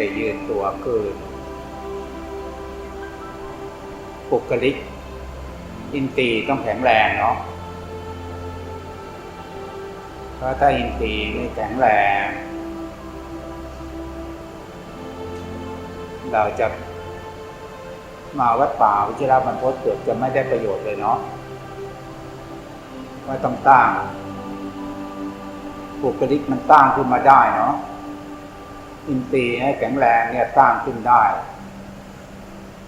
ให้ยืดตัวขึ้นปุกลิก อินทรีย์ต้องแข็งแรงเนาะเพราะถ้าอินทรีย์ไม่แข็งแรง เราจะมาวัดป่าวิชิราบรรพตเกือบจะไม่ได้ประโยชน์เลยเนาะว่าต้องตั้งบุคลิกมันตั้งขึ้นมาได้เนาะ อินทรีย์ให้แข็งแรงเนี่ยตั้างขึ้นได้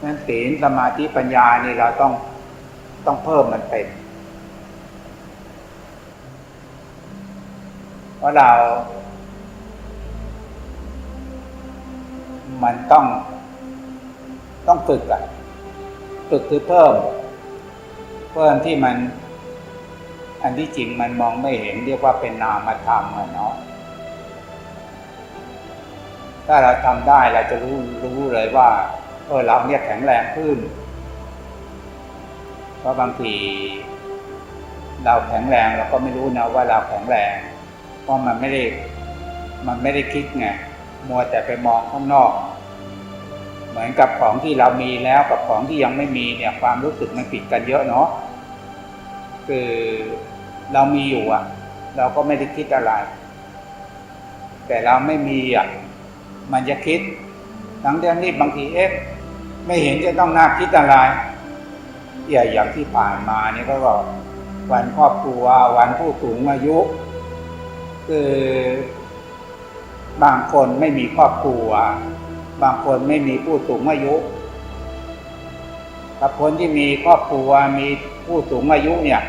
นั้นศีลสมาธิปัญญานี่เราต้องต้องเพิ่มมันเป็นเพราะเรา มันต้อง ต้องฝึกอะฝึกคือเพิ่ม เพิ่มที่มัน อันที่จริงมันมองไม่เห็นเรียกว่าเป็นนามธรรมอะเนาะ ถ้าเราทำได้เราจะรู้รู้เลยว่าเออเราเนี่ยแข็งแรงขึ้น เพราะบางทีเราแข็งแรงเราก็ไม่รู้นะว่าเราแข็งแรง เพราะมันไม่ได้มันไม่ได้คิดไงมัวแต่ไปมองข้างนอก เหมือนกับของที่เรามีแล้วกับของที่ยังไม่มีเนี่ยความรู้สึกมันผิดกันเยอะเนาะคือเรามีอยู่อะ เราก็ไม่ได้คิดอะไร แต่เราไม่มีอะ มันจะคิดทั้งเรื่องนี้บางทีเอ๊ะไม่เห็นจะต้องน่าคิดอะไรอย่าอย่างที่ผ่านมานี่ก็บอกวันครอบครัววันผู้สูงอายุ คือบางคนไม่มีครอบครัว บางคนไม่มีผู้สูงอายุกับคนที่มีครอบครัวมีผู้สูงอายุเนี่ย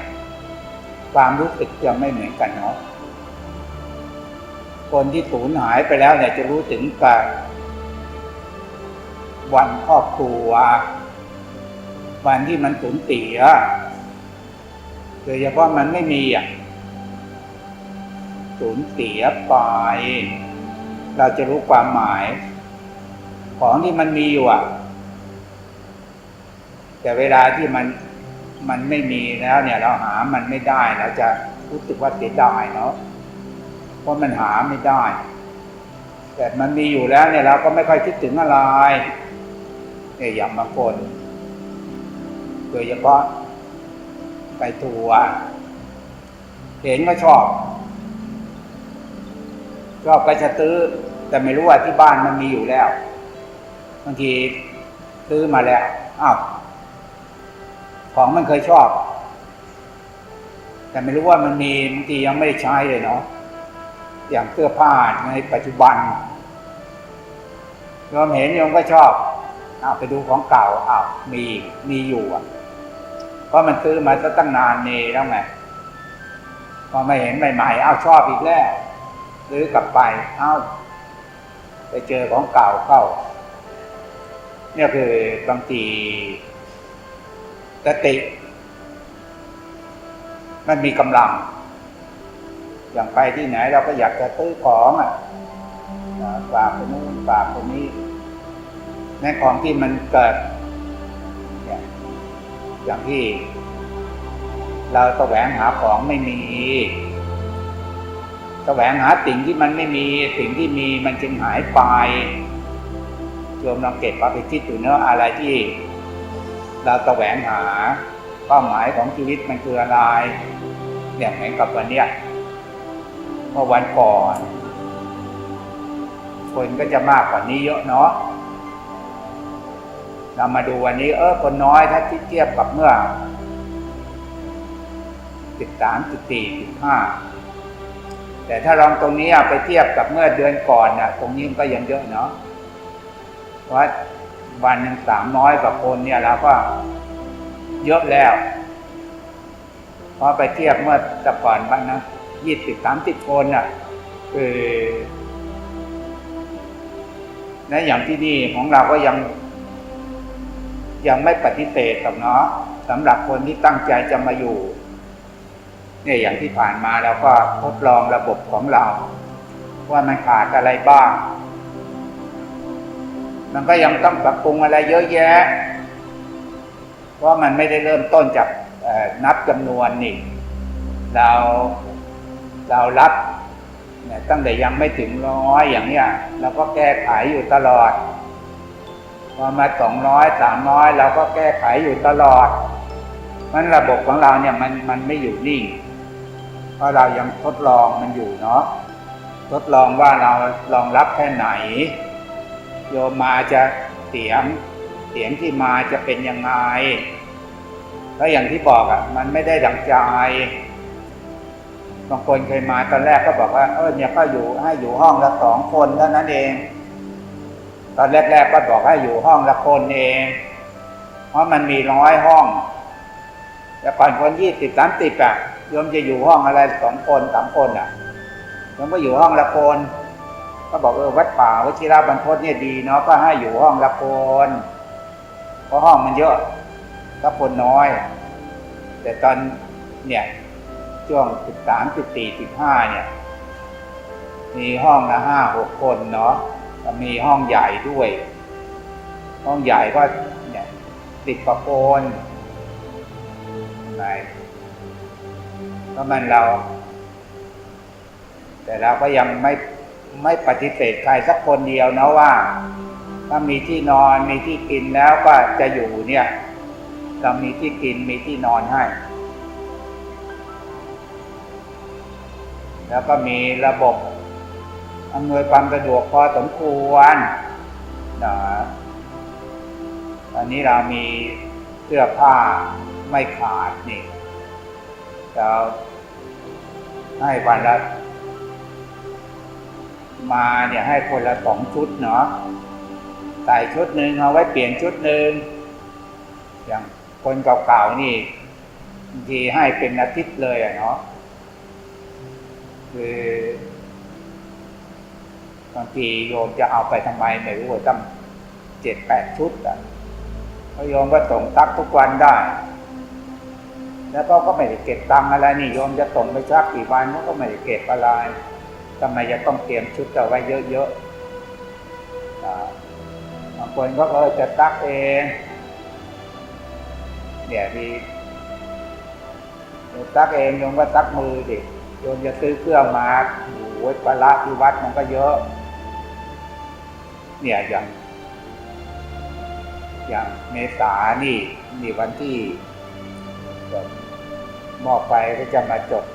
ความรู้สึกจะไม่เหมือนกันเนาะ คนที่สูญหายไปแล้วเนี่ยจะรู้ถึงการวันครอบครัว วันที่มันสูญเสียโดยเฉพาะมันไม่มีอะสูญเสียไปเราจะรู้ความหมาย ของที่มันมีอยู่อะ แต่เวลาที่มันมันไม่มีแล้วเนี่ย เราหามันไม่ได้เราจะรู้สึกว่าเสียดายเนาะ เพราะมันหาไม่ได้ แต่มันมีอยู่แล้วเนี่ยเราก็ไม่ค่อยคิดถึงอะไรเนี่ยอย่างบางคนโดยเฉพาะไปทัวร์เห็นก็ชอบชอบก็จะตื้อแต่ไม่รู้ว่าที่บ้านมันมีอยู่แล้วบางทีซื้อมาแล้วอ้าวของมันเคยชอบ แต่ไม่รู้ว่ามันมีบางทียังไม่ได้ใช้เลยเนาะ อย่างเสื้อผ้าในปัจจุบันโยมเห็นโยมก็ชอบเอาไปดูของเก่าอ้าวมีมีอยู่อะเพราะมันซื้อมาตั้งนานนี่แล้วไงพอมาเห็นใหม่ๆอ้าวชอบอีกแล้วซื้อกลับไปอ้าวไปเจอของเก่าเข้า เนี่ยคือบางทีสติ มันมีกำลัง อย่างไปที่ไหนเราก็อยากจะซื้อของอะฝากคนนู้นฝากคนนี้ในของที่มันเกิด อย่างที่ เราแสวงหาของไม่มีแสวงหาสิ่งที่มันไม่มีสิ่งที่มีมันจึงหายไปรวมลองเก็บเอาไปคิดดูเนื้อะอะไรที่ เราแสวงหาเป้าหมายของชีวิตมันคืออะไรเนี่ยเหมือนกับวันเนี้ย เมื่อวันก่อน คนก็จะมากกว่านี้เยอะเนาะเรามาดูวันนี้ เออคนน้อยถ้าเทียบกับเมื่อสิบสามสิบสี่สิบห้าแต่ถ้าลองตรงนี้ไปเทียบกับเมื่อเดือนก่อนน่ะตรงนี้มันก็ยังเยอะเนาะเพราะวันหนึ่งสามน้อยกว่าคนเนี่ยเราก็เยอะแล้วพอไปเทียบเมื่อแต่ก่อนบ้างนะ ยี่สิบสามสิบคนน่ะคือและอย่างที่นี่ของเราก็ยัง ยังไม่ปฏิเสธกับเนาะสำหรับคนที่ตั้งใจจะมาอยู่ เนี่ยอย่างที่ผ่านมาเราก็ทดลองระบบของเรา ว่ามันขาดอะไรบ้าง มันก็ยังต้องปรับปรุงอะไรเยอะแยะ เพราะมันไม่ได้เริ่มต้นจากนับจำนวนนี่ เรา เรารับเนี่ยตั้งแต่ยังไม่ถึงร้อยอย่างเนี้ยเราก็แก้ไขอยู่ตลอด พอมาสองร้อยสามร้อยเราก็แก้ไขอยู่ตลอดมันระบบของเราเนี่ยมันมันไม่อยู่นิ่ง เพราะเรายังทดลองมันอยู่เนาะทดลองว่าเรารองรับแค่ไหน โยมมาจะเสียงเสียงที่มาจะเป็นยังไงแล้วอย่างที่บอกอะ่ะมันไม่ได้ดังใจ บางคนเคยมาตอนแรกก็บอกว่าเออเนี่ยก็อยู่ให้อยู่ห้องละสองคนเท่านั้นเอง ตอนแรกๆก็บอกให้อยู่ห้องละคนเอง เพราะมันมีร้อยห้องแต่ก่อนคนยี่สิบสามสิบอะโยมจะอยู่ห้องอะไรสองคนสามคนอะโยมก็อยู่ห้องละคนก็บอกเออวัดป่าวชิราบรรพตเนี่ยดีเนาะก็ให้อยู่ห้องละคนเพราะห้องมันเยอะถ้าคนน้อย แต่ตอนเนี่ย ช่วงสิบสามสิบสี่สิบห้าเนี่ย มีห้องละห้าหกคนเนาะมีห้องใหญ่ด้วย ห้องใหญ่ก็เนี่ยติดประโคนไปก็มันเรา แต่เราก็ยังไม่ไม่ปฏิเสธใครสักคนเดียวนะว่า ถ้ามีที่นอนมีที่กินแล้วก็จะอยู่เนี่ยเรามีที่กินมีที่นอนให้ แล้วก็มีระบบอำนวยความสะดวกพอสมควรนะตอนนี้เรามีเสื้อผ้าไม่ขาดนี่เราให้วันละมาเนี่ยให้คนละสองชุดเนาะใส่ชุดหนึ่งเอาไว้เปลี่ยนชุดหนึ่งอย่างคนเก่าๆนี่บางทีให้เป็นอาทิตย์เลยอะเนาะ คือบางทีโยมจะเอาไปทำไมไม่รู้ว่าตั้งเจ็ดแปดชุดอะเพราะโยมก็ส่งตักทุกวันได้ แล้วก็ก็ไม่ได้เก็บตังอะไรนี่โยมจะส่งไปชักกี่วันก็ไม่ได้เก็บอะไรทำไมจะต้องเตรียมชุดเอาไว้เยอะๆบางคนก็เออจะตักเองเนี่ยมีตักเองโยมก็ตักมือดิ โยมจะซื้อเครื่องมาโอ้ยปลาร้าที่วัดมันก็เยอะ เนี่ยอย่างอย่างเมษานี่นี่วันที่จดมอบไปก็จะมาจด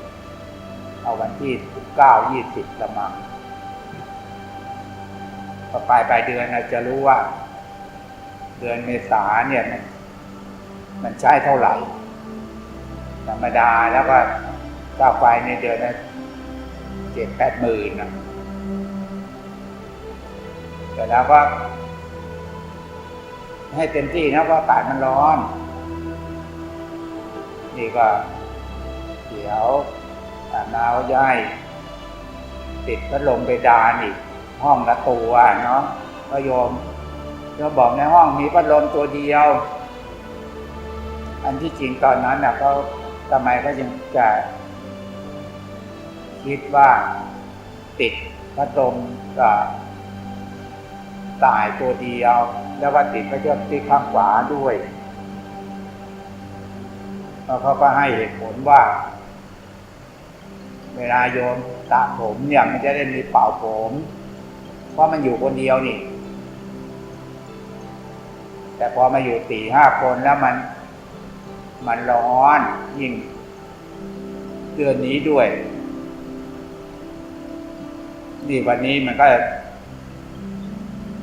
เอาวันที่เก้ายี่สิบละมังพอปลายปลายเดือนเราจะรู้ว่า เดือนเมษาเนี่ย มันใช้เท่าไหร่ ธรรมดาแล้วก็ ค่าไฟในเดือนนั้นเจ็ดแปดหมื่นนะแต่แล้วก็ ให้เต็มที่นะเพราะอากาศมันร้อน นี่ก็เดี๋ยวอาหนาวย่ายติดพัดลมไปดานอีก ห้องละตัวเนาะก็โยมเราบอกในห้องมีพัดลมตัวเดียว อันที่จริงตอนนั้นน่ะเขาทำไมเขายังจะ คิดว่าติดพัดลมกับตายตัวเดียว แล้วก็ติดพระเจ้าที่ข้างขวาด้วยแล้วเขาก็ให้เหตุผลว่า เวลาโยมสระผมเนี่ยมันจะได้มีเป่าผม เพราะมันอยู่คนเดียวนี่ แต่พอมาอยู่สี่ห้าคนแล้วมัน มันร้อนยิ่งเดือนนี้ด้วย นี่วันนี้มันก็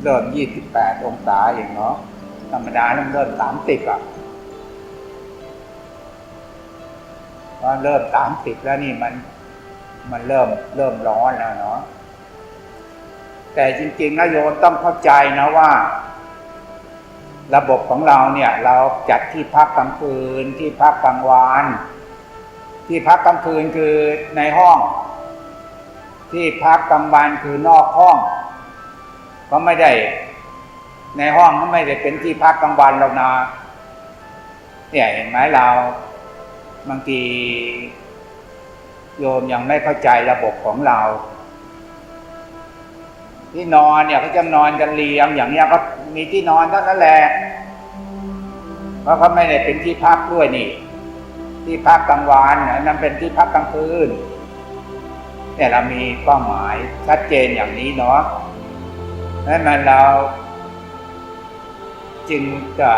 เริ่มยี่สิบแปดองศาอย่างเนาะธรรมดาเริ่มเริ่มสามสิบอะพอเริ่มสามสิบแล้วนี่มัน มันเริ่มเริ่มร้อนแล้วเนาะแต่จริงๆนะโยมต้องเข้าใจนะว่า ระบบของเราเนี่ย เราจัดที่พักกลางคืนที่พักกลางวันที่พักกลางคืนคือในห้อง ที่พักกลางวันคือนอกห้องก็ไม่ได้ ในห้องก็ไม่ได้เป็นที่พักกลางวันเรานะเนี่ยเห็นไหมเราบางทีโยมยังไม่เข้าใจระบบของเรา ที่นอนเนี่ยเขาจะนอนกันเรียงอย่างเนี้ยก็มีที่นอนเท่านั้นแหละเพราะเขาไม่ได้เป็นที่พักด้วยนี่ ที่พักกลางวันนั่นเป็นที่พักกลางคืน เนี่ยเรามีเป้าหมายชัดเจนอย่างนี้เนาะนั้นมันเรา จึงจะ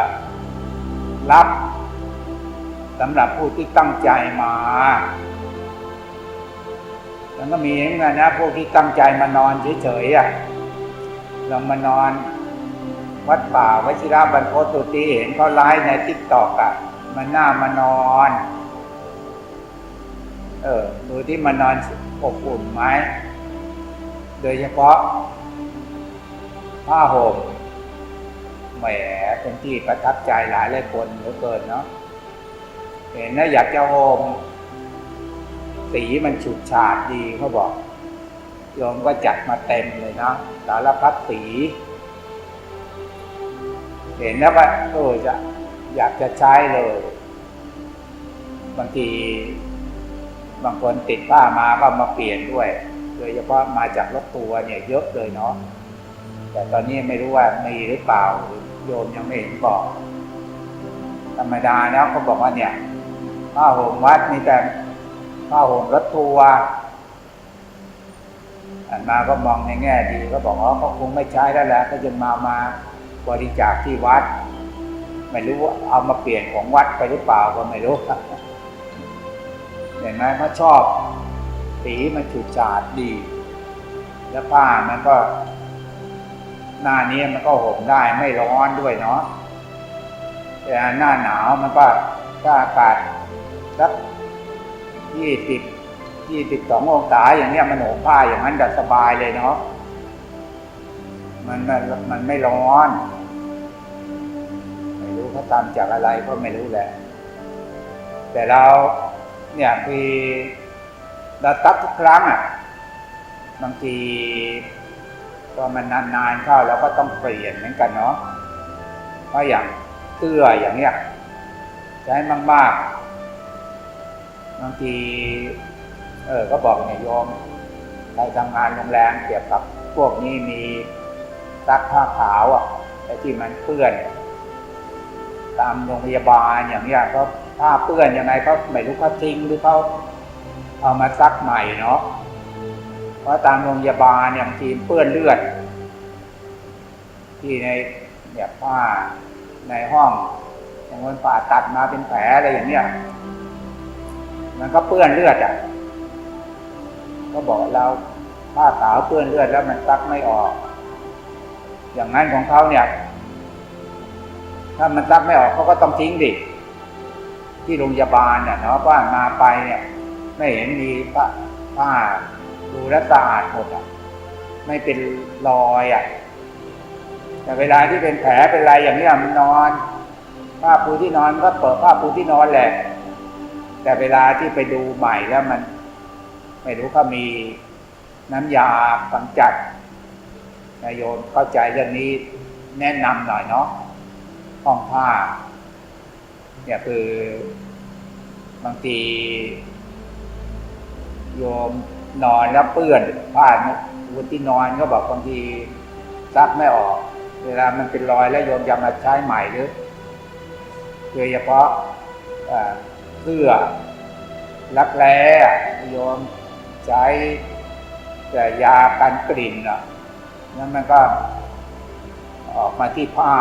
รับสำหรับผู้ที่ตั้งใจมาแล้วก็มีเหมือนกันนะพวกที่ตั้งใจมานอนเฉยๆอะลองมานอน วัดป่าวชิระบรรพตุตีเห็นเขาไลฟ์ในทิกตอกอะ มันน่ามานอน ออดูที่มานอนอบอุ่นไหมโดยเฉพาะผ้าห่มแหมเป็นที่ประทับใจหลายหลายคนเหลือเกินเนาะเห็นนะอยากจะห่มสีมันฉูดฉาดดีเขาบอกโยมก็จัดมาเต็มเลยเนาะสารพัดสี เห็นแล้วก็เออจะอยากจะใช้เลยบางที บางคนติดผ้ามาก็มาเปลี่ยนด้วย โดยเฉพาะมาจากรถตัวเนี่ยเยอะเลยเนาะแต่ตอนนี้ไม่รู้ว่ามีหรือเปล่าโยมยังไม่เห็นบอก ธรรมดาแล้วเขาบอกว่าเนี่ยผ้าห่มวัดมีแต่ผ้าห่มรถทัวร์อันมาก็มองในแง่ดีก็บอกว่าเขาคงไม่ใช้แล้วแหละก็จะมามาบริจาคที่วัด ไม่รู้ว่าเอามาเปลี่ยนของวัดไปหรือเปล่าก็ไม่รู้ เห็นไหมเขาชอบสีมันฉูดฉาดดี แล้วผ้ามันก็ หน้านี้มันก็ห่มได้ไม่ร้อนด้วยเนาะแต่หน้าหนาวมันก็ถ้าอากาศสักยี่สิบยี่สิบสององศาอย่างเนี้ยมันห่มผ้าอย่างนั้นจะสบายเลยเนาะมันมันมันไม่ร้อน ไม่รู้เขาตามจากอะไรก็ไม่รู้แหละ แต่เรา เนี่ยคือเราตักทุกครั้งอะบางทีพอมันนานๆเข้าเราก็ต้องเปลี่ยนเหมือนกันเนาะเพราะอย่างเสื้ออย่างเนี้ยใช้มากๆบางทีเออก็บอกเนี่ยโยมใครทำงานโรงแรมเกี่ยวกับพวกนี้มีซักผ้าขาวอะไอ้ที่มันเปื้อน ตามโรงพยาบาลอย่างเนี้ยก็ ผ้าเปื้อนยังไงก็ไม่รู้เขาทิ้งหรือเขาเอามาซักใหม่เนาะเพราะตามโรงพยาบาลเนี่ยบางทีเปื้อนเลือด ที่ในเนี่ยผ้าในห้องอย่างคนผ่าตัดมาเป็นแผลอะไรอย่างเนี้ยมันก็เปื้อนเลือดอะ ก็บอกเราผ้าขาวเปื้อนเลือดแล้วมันซักไม่ออก อย่างนั้นของเขาเนี่ย ถ้ามันซักไม่ออกเขาก็ต้องทิ้งดิ ที่โรงพยาบาลเนี่ยเนาะว่ามาไปเนี่ยไม่เห็นมีผ้าผ้าดูแลสะอาดหมดอะไม่เป็นรอยอะแต่เวลาที่เป็นแผลเป็นไรอย่างนี้มันนอนผ้าปูที่นอนก็เปิดผ้าปูที่นอนแหละ แต่เวลาที่ไปดูใหม่แล้วมัน ไม่รู้เขามีน้ำยากำจัดนายโยมเข้าใจเรื่องนี้แนะนำหน่อยเนาะห้องผ้า เนี่ยคือบางทีโยมนอนแล้วเปื้อนผ้าบนที่นอนก็บอกบางทีซักไม่ออก เวลามันเป็นรอยแล้วโยมจะมาใช้ใหม่หรือโดยเฉพาะเสื้อรักแร้โยมใช้แต่ยากันกลิ่นอะนั้นมันก็ออกมาที่ผ้า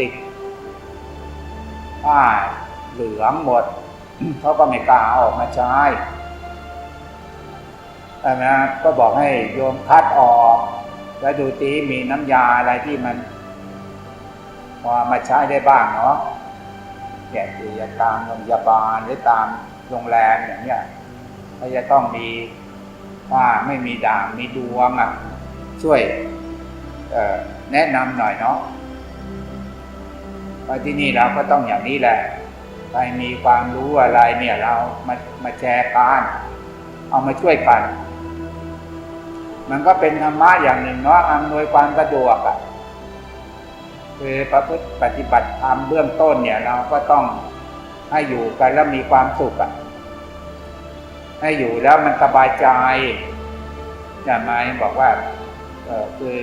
ติด ผ้าเหลืองหมดเขาก็ไม่กล้าออกมาใช้แต่นะก็บอกให้โยมคัดออก แล้วดูตีมีน้ำยาอะไรที่มันพอมาใช้ได้บ้างเนาะเนี่ยคือตามโรงพยาบาลหรือตามโรงแรมอย่างเนี้ยก็จะต้องมีผ้าไม่มีด่างมีดวงอะช่วยแนะนำหน่อยเนาะ พราที่นี่เราก็ต้องอย่างนี้แหละใครมีความรู้อะไรเนี่ยเรามามาแชร์กันเอามาช่วยกัน มันก็เป็นธรรมะอย่างหนึ่งเนาะอำนวยความสะดวกอะ่ะคือประพฤติปฏิบัติธรรมเบื้องต้นเนี่ย เราก็ต้องให้อยู่กันแล้วมีความสุขอะ่ะให้อยู่แล้วมันสบายใจอย่ามาบอกว่าเออคือ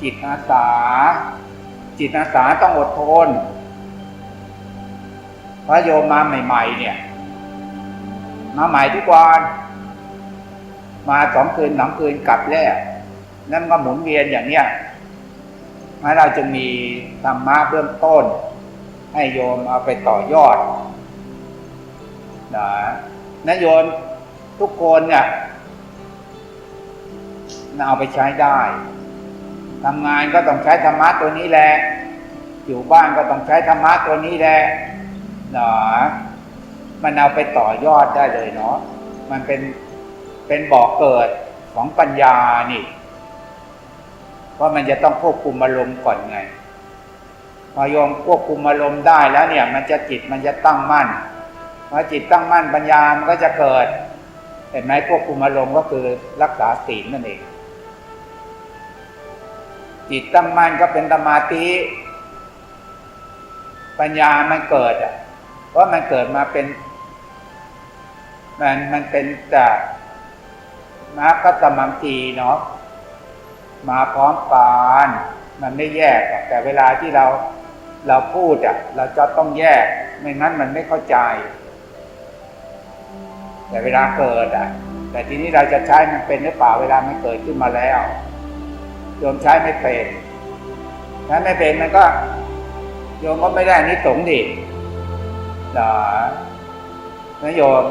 จิตอาสา จิตอาสาต้องอดทน พระโยมมาใหม่ ๆ เนี่ย มาใหม่ทุกวันมาสองคืนสองคืนกลับแล้วนั่นก็หมุนเวียนอย่างเนี้ยมาเราจะมีธรรมะเบื้องต้น ให้โยมเอาไปต่อยอดนะนะโยมทุกคนเนี่ยเอาไปใช้ได้ ทำงานก็ต้องใช้ธรรมะตัวนี้แหละ อยู่บ้านก็ต้องใช้ธรรมะตัวนี้แหละนะมันเอาไปต่อยอดได้เลยเนาะมันเป็นเป็นบ่อกเกิดของปัญญานี่เพราะมันจะต้องควบคุมอารมณ์ก่อนไง พอโยมควบคุมอารมณ์ได้แล้วเนี่ย มันจะจิตมันจะตั้งมั่นพอจิตตั้งมั่นปัญญามันก็จะเกิดเห็นไหมควบคุมอารมณ์ก็คือรักษาศีลนั่นเอง จิตตั้งมั่นก็เป็นสมาธิปัญญามันเกิดอะเพราะมันเกิดมาเป็น มันมันเป็นจากมาคัตมังทีเนาะมาพร้อมกันมันไม่แยกแต่เวลาที่เราเราพูดอะ เราจะต้องแยก ไม่งั้นมันไม่เข้าใจ แต่เวลาเกิดอะ แต่ทีนี้เราจะใช้มันเป็นหรือเปล่าเวลามันเกิดขึ้นมาแล้ว โยมใช้ไม่เป็นถ้าไม่เป็นมันก็ โยมก็ไม่ได้นิสงดินะนะโยม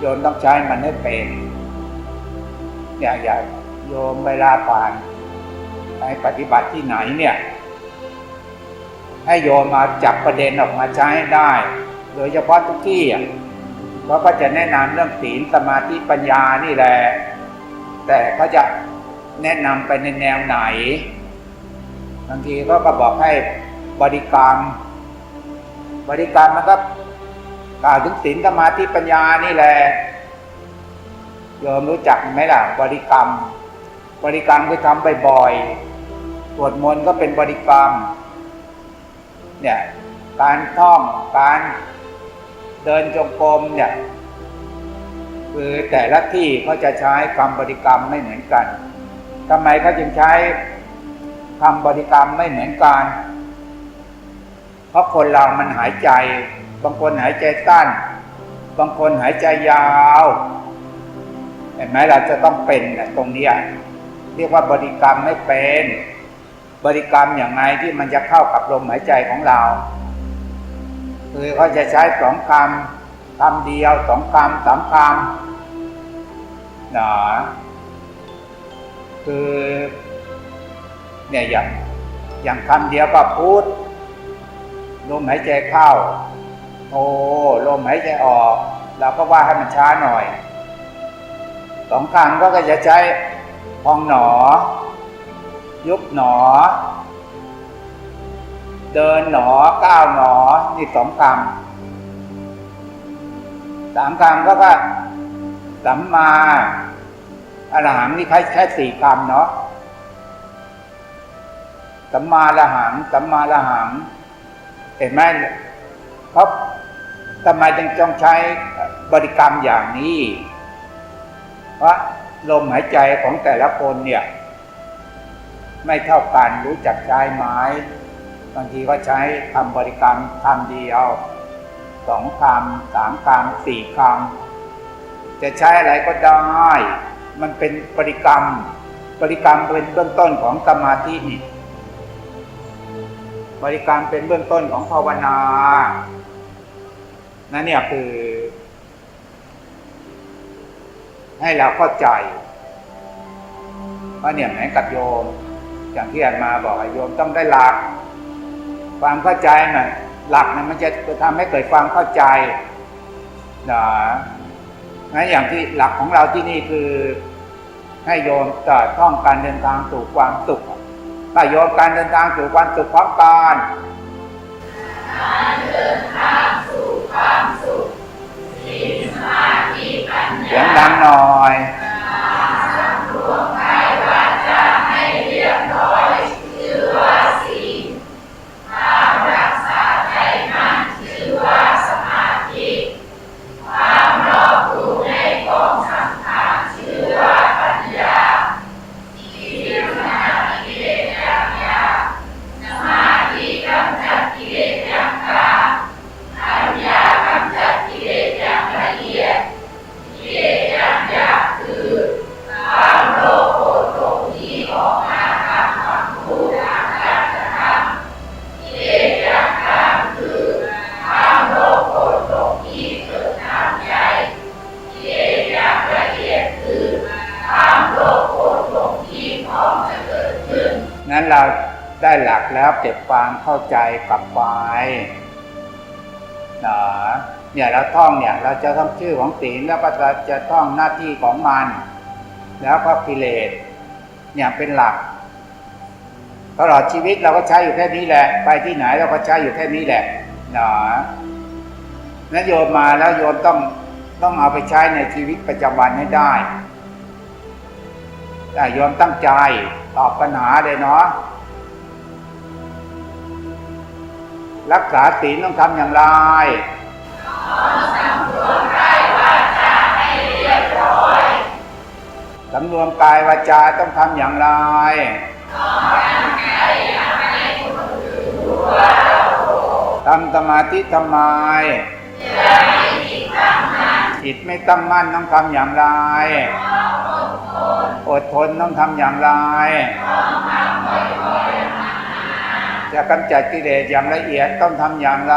โยมต้องใช้มันให้เป็นอย่าอย่าโยมเวลาผ่านไปปฏิบัติที่ไหนเนี่ย ให้โยมมาจับประเด็นออกมาใช้ได้ โดยเฉพาะทุกที่อะเพราก็จะแนะนำเรื่องศีลสมาธิปัญญานี่แหละ แต่เขาจะ แนะนำไปในแนวไหน บางทีก็ก็บอกให้บริกรรม บริกรรมมันก็กล่าวถึงศีลสมาธิปัญญานี่แหละโยมรู้จักไหมล่ะ บริกรรม บริกรรมคือทำบ่อยๆสวดมนต์ก็เป็นบริกรรม เนี่ยการท่องการเดินจงกรมเนี่ยคือแต่ละที่เขาจะใช้คำบริกรรมไม่เหมือนกัน ทำไมเขาจึงใช้คำบริกรรมไม่เหมือนกัน เพราะคนเรามันหายใจ บางคนหายใจสั้น บางคนหายใจยาวเห็นไหมเราจะต้องเป็นตรงนี้เรียกว่าบริกรรมไม่เป็น บริกรรมอย่างไรที่มันจะเข้ากับลมหายใจของเราคือเขาจะใช้สองคำคำเดียวสองคำสามคำนะ คือเนี่ยอย่างอย่างคำเดียวก็พูดลมหายใจเข้าโอ้ลมหายใจออก เราก็ว่าให้มันช้าหน่อยสองครั้งก็จะใช้พองหนอ ยุบหนอ เดินหนอก้าวหนอนี่สองคำสามคำก็ก็สัมมา อรหังนี่ใช้แค่สี่คำเนาะสัมมาละหังสัมมาละหัง เห็นไหมเพราะทำไมจึงต้องใช้บริกรรมอย่างนี้ เพราะลมหายใจของแต่ละคนเนี่ย ไม่เท่ากันรู้จักใช้ไม้บางทีก็ใช้คำบริกรรมคำเดียวสองคำสามคำสี่คำจะใช้อะไรก็ได้ มันเป็นบริกรรมบริกรรมเป็นเบื้องต้นของสมาธินี่บริกรรมเป็นเบื้องต้นของภาวนานั่นเนี่ยคือ ให้เราเข้าใจว่าเนี่ยเหมือนกับโยมอย่างที่อาจมาบอกโยมต้องได้หลัก ความเข้าใจน่ะหลักนะมันจะทำให้เกิดความเข้าใจนะงั้นอย่างที่หลักของเราที่นี่คือ ให้โยมเกิดท่องการเดินทางสู่ความสุขถ้าโยมการเดินทางสู่ความสุขพร้อมกันการเดินทางสู่ความสุขศีลสมาธิปัญญาเสียงดังหน่อย เนี่ยเราท่องเนี่ยเราจะท่องชื่อของศีลแล้วก็จะท่องหน้าที่ของมัน แล้วก็กิเลสเนี่ยเป็นหลักตลอดชีวิตเราก็ใช้อยู่แค่นี้แหละ ไปที่ไหนเราก็ใช้อยู่แค่นี้แหละนะนั้นโยมมาแล้วโยมต้องต้องเอาไปใช้ในชีวิตประจำวันให้ได้ แต่โยมตั้งใจตอบปัญหาเลยเนาะรักษาศีลต้องทำอย่างไร สำรวมกายวาจาต้องทำอย่างไรทำสมาธิทำไมจิตไม่ตั้งมั่นต้องทำอย่างไร อดทนต้องทำอย่างไร จะกำจัดกิเลสอย่างละเอียดต้องทำอย่างไร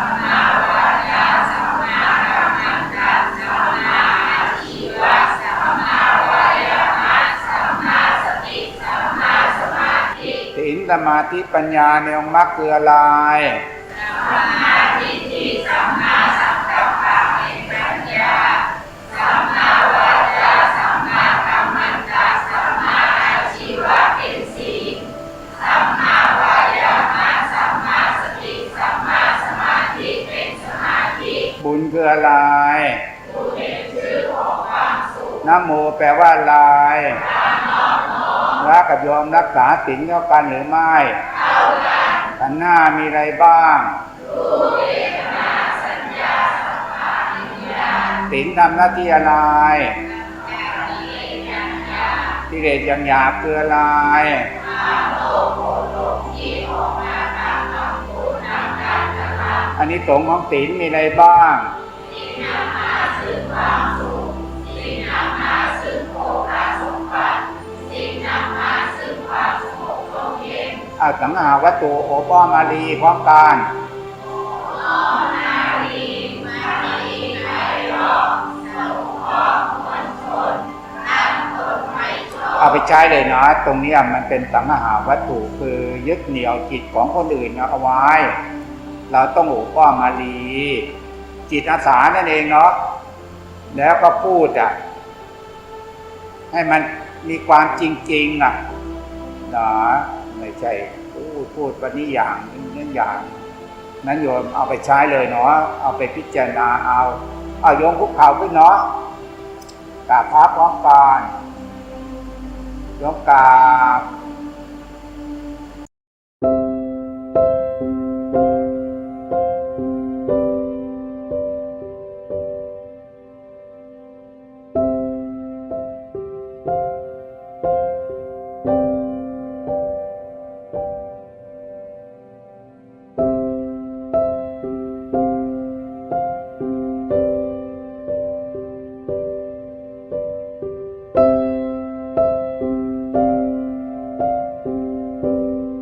ศีลสมาธิปัญญาในองค์มรรคคืออะไรสัมมาทิฏฐิสัมมาสังกัปปะเป็นปัญญาสัมมาวาจาสัมมากรรมันตะสัมมาอาชีวะเป็นศีลสัมมาวายามะสัมมาสติสัมมาสมาธิเป็นสมาธิบุญคืออะไรบุญเป็นชื่อของความสุขนโมแปลว่าอะไร พรักกับโยมรักษาศีลเท่ากันหรือไม่ขันธ์หน้ามีอะไรบ้างศีลทำหน้าที่อะไรกิเลสอย่างหยาบคืออะไรอันนี้สงของศีลมีอะไรบ้าง อาสังหาวัตถุโอป้อมาลีพร้อมกันเอาไปใช้เลยนะ ตรงนี้มันเป็นสังหาวัตถุคือยึดเหนี่ยวจิตของคนอื่นเอาไว้ เราต้องโอป้อมาลีจิตอาสานั่นเองเนาะแล้วก็พูดอะให้มันมีความจริงๆอะนะ ไม่ใช่พูดวันนี้อย่างนี้อย่าง นั้นโยมเอาไปใช้เลยเนาะเอาไปพิจารณาเอาเอาโยมคุกเข่าขึ้นเนาะกราบพระพร้อมกันโยมกราบ